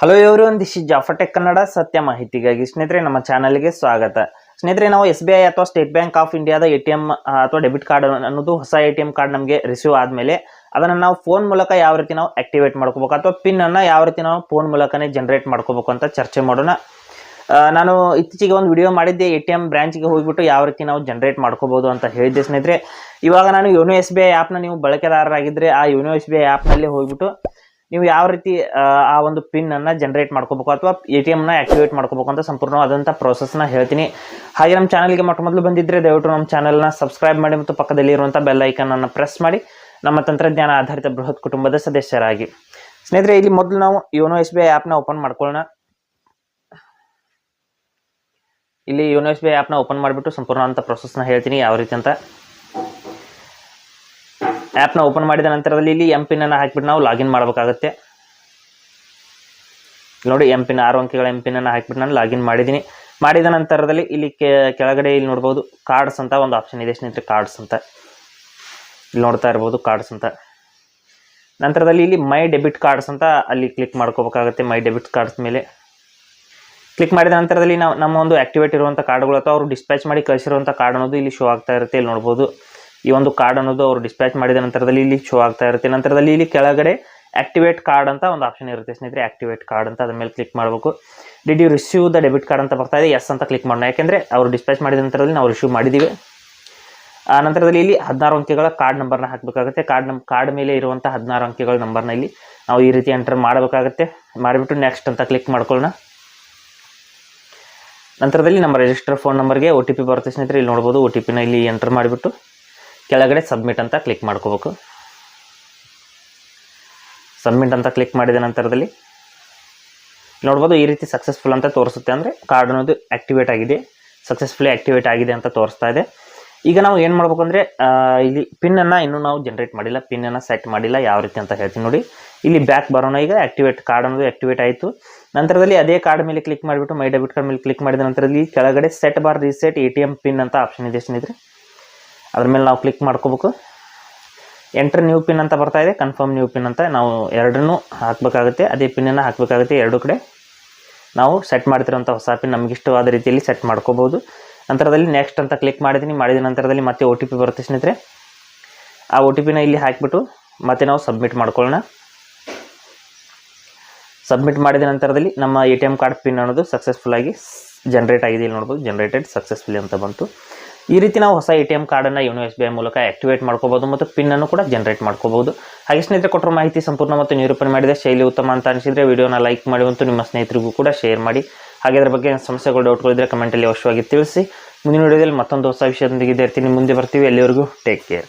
Hello ಇವರು ಒಂದು is ಜಾಫಟೆಕ್ Kannada ಸತ್ಯ ಮಾಹಿತಿಗಾಗಿ ಸ್ನೇಹಿತರೆ, ನಮ್ಮ ಚಾನಲ್ಗೆ ಸ್ವಾಗತ. ಸ್ನೇಹಿತರೆ, ನಾವು ಎಸ್ ಬಿ ಐ ಅಥವಾ ಸ್ಟೇಟ್ ಬ್ಯಾಂಕ್ ಆಫ್ ಇಂಡಿಯಾದ ಎ ಟಿ ಎಂ ಅಥವಾ ಡೆಬಿಟ್ ಕಾರ್ಡ್ ಅನ್ನೋದು ಹೊಸ ಎ ಟಿ ಎಂ ಕಾರ್ಡ್ ನಮಗೆ ರಿಸೀವ್ ಆದಮೇಲೆ ಅದನ್ನು ನಾವು ಫೋನ್ ಮೂಲಕ ಯಾವ ರೀತಿ ನಾವು ಆಕ್ಟಿವೇಟ್ ಮಾಡ್ಕೋಬೇಕು ಅಥವಾ ಪಿನ್ ಅನ್ನು ಯಾವ ರೀತಿ ನಾವು ಫೋನ್ ಮೂಲಕನೇ ಜನರೇಟ್ ಮಾಡ್ಕೋಬೇಕು ಅಂತ ಚರ್ಚೆ ಮಾಡೋಣ. ನಾನು ಇತ್ತೀಚೆಗೆ ಒಂದು ವಿಡಿಯೋ ಮಾಡಿದ್ದೆ, ಎ ಟಿ ಎಂ ಬ್ರ್ಯಾಂಚ್ಗೆ ಹೋಗಿಬಿಟ್ಟು ಯಾವ ರೀತಿ ನಾವು ಜನರೇಟ್ ಮಾಡ್ಕೋಬೋದು ಅಂತ ಹೇಳಿದ್ದೆ ಸ್ನೇಹಿತರೆ. ಇವಾಗ ನಾನು ಯೋನೋ ಎಸ್ ಬಿ ಐ ಆ್ಯಪ್ನ ನೀವು ಬಳಕೆದಾರರಾಗಿದ್ದರೆ ಆ ಯೋನೋ ಎಸ್ ಬಿ ಐ ಆ್ಯಪ್ನಲ್ಲಿ ಹೋಗ್ಬಿಟ್ಟು ನೀವು ಯಾವ ರೀತಿ ಆ, ಒಂದು ಪಿನ್ ಅನ್ನ ಜನರೇಟ್ ಮಾಡ್ಕೋಬೇಕು ಅಥವಾ ಎ ಟಿ ಎಮ್ನ ಆಕ್ಟಿವೇಟ್ ಮಾಡ್ಕೋಬೇಕು ಅಂತ ಸಂಪೂರ್ಣವಾದಂಥ ನ ಹೇಳ್ತೀನಿ. ಹಾಗೆ ನಮ್ಮ ಚಾನಲ್ಗೆ ಮೊಟ್ಟ ಮೊದಲು ಬಂದಿದ್ದರೆ ದಯವಿಟ್ಟು ನಮ್ಮ ಚಾನಲ್ನ ಸಬ್ಸ್ಕ್ರೈಬ್ ಮಾಡಿ ಮತ್ತು ಪಕ್ಕದಲ್ಲಿ ಇರುವಂಥ ಬೆಲ್ ಐಕನ್ ಅನ್ನು ಪ್ರೆಸ್ ಮಾಡಿ. ನಮ್ಮ ತಂತ್ರಜ್ಞಾನ ಆಧಾರಿತ ಬೃಹತ್ ಕುಟುಂಬದ ಸದಸ್ಯರಾಗಿ. ಸ್ನೇಹಿತರೆ ಇಲ್ಲಿ ಮೊದಲು ನಾವು ಯೋನೋ ಎಸ್ ಬಿ ಐ ಆ್ಯಪ್ನ ಓಪನ್ ಮಾಡ್ಕೊಳ್ಳೋಣ. ಇಲ್ಲಿ ಯೋನೋ ಎಸ್ ಬಿ ಐ ಆ್ಯಪ್ನ ಓಪನ್ ಮಾಡಿಬಿಟ್ಟು ಸಂಪೂರ್ಣವಾದಂಥ ಪ್ರೊಸೆಸ್ನ ಹೇಳ್ತೀನಿ ಯಾವ ರೀತಿ ಅಂತ. ಆ್ಯಪ್ನ ಓಪನ್ ಮಾಡಿದ ನಂತರದಲ್ಲಿ ಇಲ್ಲಿ ಎಂ ಪಿನ್ ಅನ್ನು ಹಾಕಿಬಿಟ್ಟು ನಾವು ಲಾಗಿನ್ ಮಾಡಬೇಕಾಗುತ್ತೆ. ನೋಡಿ ಎಂ ಪಿನ್ ಆರು ಅಂಕಿಗಳ ಎಂ ಪಿನ್ ಅನ್ನು ಹಾಕಿಬಿಟ್ಟು ನಾನು ಲಾಗಿನ್ ಮಾಡಿದ್ದೀನಿ. ಮಾಡಿದ ನಂತರದಲ್ಲಿ ಇಲ್ಲಿ ಕೆಳಗಡೆ ಇಲ್ಲಿ ನೋಡ್ಬೋದು ಕಾರ್ಡ್ಸ್ ಅಂತ ಒಂದು ಆಪ್ಷನ್ ಇದೆ. ಸ್ನೇಹಿತರೆ ಕಾರ್ಡ್ಸ್ ಅಂತ. ಇಲ್ಲಿ ನೋಡ್ತಾ ಇರ್ಬೋದು ಕಾರ್ಡ್ಸ್ ಅಂತ. ನಂತರದಲ್ಲಿ ಇಲ್ಲಿ ಮೈ ಡೆಬಿಟ್ ಕಾರ್ಡ್ಸ್ ಅಂತ ಅಲ್ಲಿ ಕ್ಲಿಕ್ ಮಾಡ್ಕೋಬೇಕಾಗುತ್ತೆ. ಮೈ ಡೆಬಿಟ್ ಕಾರ್ಡ್ಸ್ ಮೇಲೆ. ಕ್ಲಿಕ್ ಮಾಡಿದ ನಂತರದಲ್ಲಿ ನಾವು ನಮ್ಮ ಒಂದು ಆಕ್ಟಿವೇಟ್ ಇರುವಂಥ ಕಾರ್ಡ್ಗಳು ಅಥವಾ ಅವರು ಡಿಸ್ಪ್ಯಾಚ್ ಮಾಡಿ ಕಳಿಸಿರುವಂಥ ಕಾರ್ಡ್ ಅನ್ನೋದು ಇಲ್ಲಿ ಶೋ ಆಗ್ತಾ ಇರುತ್ತೆ. ಇಲ್ಲಿ ನೋಡ್ಬೋದು. ಈ ಒಂದು ಕಾರ್ಡ್ ಅನ್ನೋದು ಅವರು ಡಿಸ್ಪ್ಯಾಚ್ ಮಾಡಿದ ನಂತರದಲ್ಲಿ ಇಲ್ಲಿ ಶೋ ಆಗ್ತಾ ಇರುತ್ತೆ. ನಂತರದಲ್ಲಿ ಇಲ್ಲಿ ಕೆಳಗಡೆ ಆಕ್ಟಿವೇಟ್ ಕಾರ್ಡ್ ಅಂತ ಒಂದು ಆಪ್ಷನ್ ಇರುತ್ತೆ. ಸ್ನೇಹಿತರೆ ಆಕ್ಟಿವೇಟ್ ಕಾರ್ಡ್ ಅಂತ ಅದ್ರ ಮೇಲೆ ಕ್ಲಿಕ್ ಮಾಡಬೇಕು. Did you receive the debit card ಅಂತ ಬರ್ತಾ ಇದೆ? ಎಸ್ ಅಂತ ಕ್ಲಿಕ್ ಮಾಡೋಣ. ಯಾಕೆಂದರೆ ಅವರು ಡಿಸ್ಪ್ಯಾಚ್ ಮಾಡಿದ ನಂತರದಲ್ಲಿ ನಾವು ರಿಸೀವ್ ಮಾಡಿದ್ದೀವಿ. ಆ, ನಂತರದಲ್ಲಿ ಇಲ್ಲಿ ಹದಿನಾರು ಅಂಕಿಗಳ ಕಾರ್ಡ್ ನಂಬರ್ನ ಹಾಕಬೇಕಾಗುತ್ತೆ. ಕಾರ್ಡ್ ನಮ್ಮ ಕಾರ್ಡ್ ಮೇಲೆ ಇರುವಂಥ ಹದಿನಾರು ಅಂಕಿಗಳ ನಂಬರ್ನ ಇಲ್ಲಿ ನಾವು ಈ ರೀತಿ ಎಂಟರ್ ಮಾಡಬೇಕಾಗುತ್ತೆ. ಮಾಡಿಬಿಟ್ಟು ನೆಕ್ಸ್ಟ್ ಅಂತ ಕ್ಲಿಕ್ ಮಾಡ್ಕೊಳ್ಳೋಣ. ನಂತರದಲ್ಲಿ ನಮ್ಮ ರಿಜಿಸ್ಟರ್ ಫೋನ್ ನಂಬರ್ಗೆ ಒ ಟಿ ಪಿ ಬರುತ್ತೆ ಸ್ನೇಹಿತರೆ. ಇಲ್ಲಿ ನೋಡ್ಬೋದು ಒ ಟಿ ಪಿನ ಇಲ್ಲಿ ಎಂಟರ್ ಮಾಡಿಬಿಟ್ಟು. ಕೆಳಗಡೆ ಸಬ್ಮಿಟ್ ಅಂತ ಕ್ಲಿಕ್ ಮಾಡ್ಕೋಬೇಕು. ಸಬ್ಮಿಟ್ ಅಂತ ಕ್ಲಿಕ್ ಮಾಡಿದ ನಂತರದಲ್ಲಿ ನೋಡ್ಬೋದು ಈ ರೀತಿ ಸಕ್ಸಸ್ಫುಲ್ ಅಂತ ತೋರಿಸುತ್ತೆ ಅಂದರೆ ಕಾರ್ಡ್ ಅನ್ನೋದು ಆಕ್ಟಿವೇಟ್ ಆಗಿದೆ. ಸಕ್ಸಸ್ಫುಲಿ ಆಕ್ಟಿವೇಟ್ ಆಗಿದೆ ಅಂತ ತೋರಿಸ್ತಾ ಇದೆ. ಈಗ ನಾವು ಏನು ಮಾಡ್ಬೇಕು ಅಂದರೆ ಇಲ್ಲಿ ಪಿನ್ನನ್ನು ಇನ್ನೂ ನಾವು ಜನ್ರೇಟ್ ಮಾಡಿಲ್ಲ. ಪಿನ್ನನ್ನು ಸೆಟ್ ಮಾಡಿಲ್ಲ. ಯಾವ ರೀತಿ ಅಂತ ಹೇಳ್ತೀನಿ ನೋಡಿ. ಇಲ್ಲಿ ಬ್ಯಾಕ್ ಬರೋಣ ಈಗ. ಆಕ್ಟಿವೇಟ್ ಕಾರ್ಡ್ ಅನ್ನೋದು ಆಕ್ಟಿವೇಟ್ ಆಯಿತು. ನಂತರದಲ್ಲಿ ಅದೇ ಕಾರ್ಡ್ ಮೇಲೆ ಕ್ಲಿಕ್ ಮಾಡಿಬಿಟ್ಟು ಮೈ ಡೆಬಿಟ್ ಕಾರ್ಡ್ ಮೇಲೆ ಕ್ಲಿಕ್ ಮಾಡಿದ ನಂತರದಲ್ಲಿ ಕೆಳಗಡೆ set bar reset A T M pin ಅಂತ ಆಪ್ಷನ್ ಇದೆ ಸ್ನೇಹಿತರೆ ಅದ್ರ ಮೇಲೆ ನಾವು ಕ್ಲಿಕ್ ಮಾಡ್ಕೋಬೇಕು. ಎಂಟ್ರ್ ನ್ಯೂ ಪಿನ್ ಅಂತ ಬರ್ತಾ ಇದೆ. ಕನ್ಫರ್ಮ್ ನ್ಯೂ ಪಿನ್ ಅಂತ ನಾವು ಎರಡನ್ನೂ ಹಾಕಬೇಕಾಗುತ್ತೆ. ಅದೇ ಪಿನ್ನನ್ನು ಹಾಕಬೇಕಾಗುತ್ತೆ ಎರಡು ಕಡೆ. ನಾವು ಸೆಟ್ ಮಾಡ್ತಿರೋಂಥ ಹೊಸ ಪಿನ್ ನಮ್ಗೆ ಇಷ್ಟವಾದ ರೀತಿಯಲ್ಲಿ ಸೆಟ್ ಮಾಡ್ಕೋಬೋದು. ನಂತರದಲ್ಲಿ ನೆಕ್ಸ್ಟ್ ಅಂತ ಕ್ಲಿಕ್ ಮಾಡಿದ್ದೀನಿ ಮಾಡಿದ ನಂತರದಲ್ಲಿ ಮತ್ತೆ ಒ ಟಿ ಪಿ ಬರುತ್ತೆ ಸ್ನೇಹಿತರೆ. ಆ ಒ ಟಿ ಪಿನ ಇಲ್ಲಿ ಹಾಕಿಬಿಟ್ಟು ಮತ್ತೆ ನಾವು ಸಬ್ಮಿಟ್ ಮಾಡ್ಕೊಳ್ಳೋಣ. ಸಬ್ಮಿಟ್ ಮಾಡಿದ ನಂತರದಲ್ಲಿ ನಮ್ಮ A T M card pin ಅನ್ನೋದು ಸಕ್ಸಸ್ಫುಲ್ ಆಗಿ ಜನರೇಟ್ ಆಗಿದೆ. ಇಲ್ಲಿ ನೋಡ್ಬೋದು ಜನರೇಟೆಡ್ ಸಕ್ಸಸ್ಫುಲಿ ಅಂತ ಬಂತು. ಈ ರೀತಿ ನಾವು ಹೊಸ ಎ ಟಿ ಎಂ ಕಾರ್ಡನ್ನು ಯೋನೋ ಎಸ್ ಬಿ ಐ ಮೂಲಕ ಆಕ್ಟಿವೇಟ್ ಮಾಡ್ಕೋಬಹುದು ಮತ್ತು ಪಿನ್ ಅನ್ನು ಕೂಡ ಜನರೇಟ್ ಮಾಡ್ಕೋಬಹುದು. ಹಾಗೆ ಸ್ನೇಹಿತರೆ ಕೊಟ್ಟರು ಮಾಹಿತಿ ಸಂಪೂರ್ಣ ಮತ್ತು ನಿರೂಪಣೆ ಮಾಡಿದ ಶೈಲಿ ಉತ್ತಮ ಅಂತ ಅನಿಸಿದರೆ ವಿಡಿಯೋನ ಲೈಕ್ ಮಾಡಿ ಮತ್ತು ನಿಮ್ಮ ಸ್ನೇಹಿತರಿಗೂ ಕೂಡ ಶೇರ್ ಮಾಡಿ. ಹಾಗೆ ಅದರ ಬಗ್ಗೆ ಸಮಸ್ಯೆಗಳು ಡೌಟ್ಗಳಿದ್ರೆ ಕಮೆಂಟಲ್ಲಿ ಅವಶ್ಯವಾಗಿ ತಿಳಿಸಿ. ಮುಂದಿನ ವಿಡಿಯೋದಲ್ಲಿ ಮತ್ತೊಂದು ಹೊಸ ವಿಷಯದೊಂದಿಗೆ ಇದ್ದೇ ಇರ್ತೀನಿ ಮುಂದೆ ಬರ್ತೀವಿ. ಎಲ್ಲಿವರೆಗೂ ಟೇಕ್ ಕೇರ್